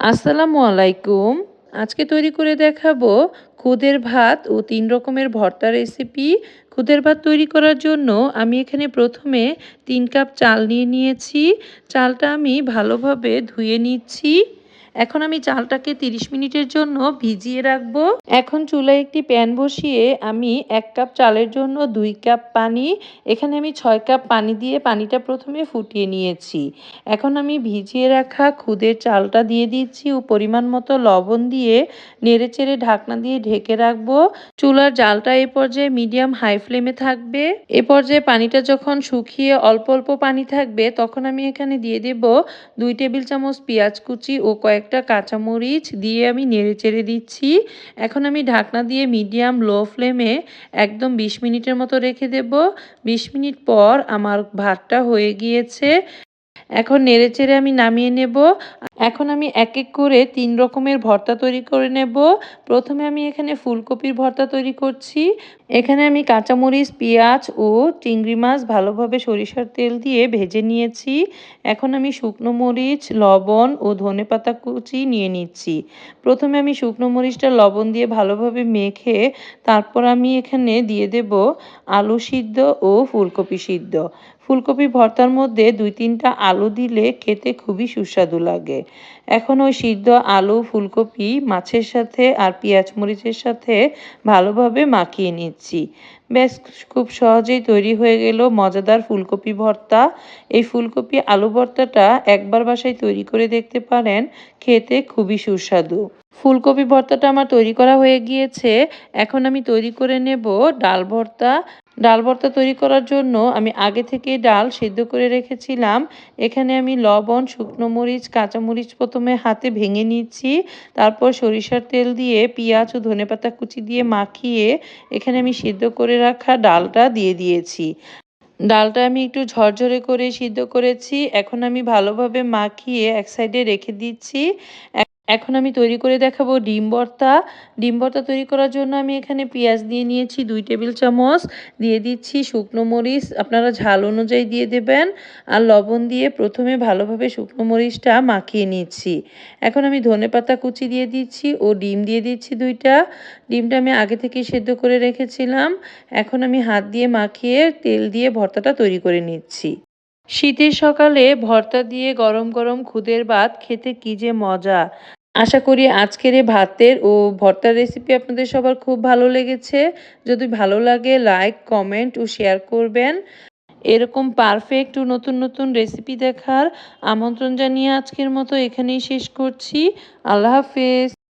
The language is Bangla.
আসসালামু আলাইকুম। আজকে তৈরি করে দেখাবো খুদের ভাত ও তিন রকমের ভর্তা রেসিপি। খুদের ভাত তৈরি করার জন্য আমি এখানে প্রথমে তিন কাপ চাল নিয়ে নিয়েছি। চালটা আমি ভালোভাবে ধুয়ে নিচ্ছি। এখন আমি চালটাকে 30 মিনিটের জন্য ভিজিয়ে রাখব। এখন চুলায় একটি প্যান বসিয়ে আমি এক কাপ চালের জন্য দুই কাপ পানি, এখানে আমি ছয় কাপ পানি দিয়ে পানিটা প্রথমে ফুটিয়ে নিয়েছি। এখন আমি ভিজিয়ে রাখা খুদের চালটা দিয়ে দিচ্ছি ও পরিমাণ মতো লবণ দিয়ে নেড়ে চেড়ে ঢাকনা দিয়ে ঢেকে রাখব। চুলার জালটা এ পর্যায়ে মিডিয়াম হাই ফ্লেমে থাকবে। এ পর্যায়ে পানিটা যখন শুকিয়ে অল্প অল্প পানি থাকবে, তখন আমি এখানে দিয়ে দেব দুই টেবিল চামচ পেঁয়াজ কুচি ও কয়েকটা কাঁচামরিচ দিয়ে আমি নেড়ে চেড়ে দিচ্ছি। এখন আমি ঢাকনা দিয়ে মিডিয়াম লো ফ্লেমে একদম বিশ মিনিটের মতো রেখে দেব। বিশ মিনিট পর আমার ভাতটা হয়ে গিয়েছে। এখন নেড়ে চেড়ে আমি নামিয়ে নেব। এখন আমি এক এক করে তিন রকমের ভর্তা তৈরি করে নেব। প্রথমে আমি এখানে ফুলকপির ভর্তা তৈরি করছি। এখানে আমি কাঁচামরিচ, পেঁয়াজ ও চিংড়ি মাছ ভালোভাবে সরিষার তেল দিয়ে ভেজে নিয়েছি। এখন আমি শুকনো মরিচ, লবণ ও ধনে পাতা কুচি নিয়ে নিচ্ছি। প্রথমে আমি শুকনো মরিচটা লবণ দিয়ে ভালোভাবে মেখে তারপর আমি এখানে দিয়ে দেব আলু সিদ্ধ ও ফুলকপি সিদ্ধ। ফুলকপি ভর্তার মধ্যে দুই তিনটা আলু দিলে খেতে খুবই সুস্বাদু লাগে। এখন ওই সিদ্ধ আলু, ফুলকপি, মাছের সাথে আর পেঁয়াজ মরিচের সাথে ভালোভাবে মাখিয়ে নিচ্ছি। ব্যাস, খুব সহজেই তৈরি হয়ে গেল মজাদার ফুলকপি ভর্তা। এই ফুলকপি আলু ভর্তাটা একবার বাসায় তৈরি করে দেখতে পারেন, খেতে খুবই সুস্বাদু। ফুলকপি ভর্তাটা আমার তৈরি করা হয়ে গিয়েছে। এখন আমি তৈরি করে নেব ডাল ভর্তা। ডাল ভর্তা তৈরি করার জন্য আমি আগে থেকে ডাল সেদ্ধ করে রেখেছিলাম। এখানে আমি লবণ, শুকনো মরিচ কাঁচামরিচ প্রথমে হাতে ভেঙে নিচ্ছি। তারপর সরিষার তেল দিয়ে পেঁয়াজ ও ধনেপাতা কুচি দিয়ে মাখিয়ে এখানে আমি সিদ্ধ করে রাখা ডালটা দিয়ে দিয়েছি। ডালটা আমি একটু ঝরঝরে করে সিদ্ধ করেছি। এখন আমি ভালোভাবে মাখিয়ে এক সাইডে রেখে দিচ্ছি। এখন আমি তৈরি করে দেখাবো ডিম ভর্তা। ডিম ভর্তা তৈরি করার জন্য আমি এখানে পেঁয়াজ দিয়ে নিয়েছি দুই টেবিল চামচ। দিয়ে দিচ্ছি শুকনো মরিচ। আপনারা ঝাল অনুযায়ী দিয়ে দেবেন। আর লবণ দিয়ে প্রথমে ভালোভাবে শুকনো মরিচটা মাখিয়ে নিচ্ছি। এখন আমি ধনে পাতা কুচি দিয়ে দিচ্ছি ও ডিম দিয়ে দিচ্ছি দুইটা। ডিমটা আমি আগে থেকে সেদ্ধ করে রেখেছিলাম। এখন আমি হাত দিয়ে মাখিয়ে তেল দিয়ে ভর্তাটা তৈরি করে নিচ্ছি। শীতের সকালে ভর্তা দিয়ে গরম গরম খুদের ভাত খেতে কী যে মজা। আশা করি আজকের এই ভাতের ও ভর্তার রেসিপি আপনাদের সবার খুব ভালো লেগেছে। যদি ভালো লাগে লাইক কমেন্ট ও শেয়ার করবেন। এরকম পারফেক্ট ও নতুন নতুন রেসিপি দেখার আমন্ত্রণ জানিয়ে আজকের মতো এখানেই শেষ করছি। আল্লাহ হাফেজ।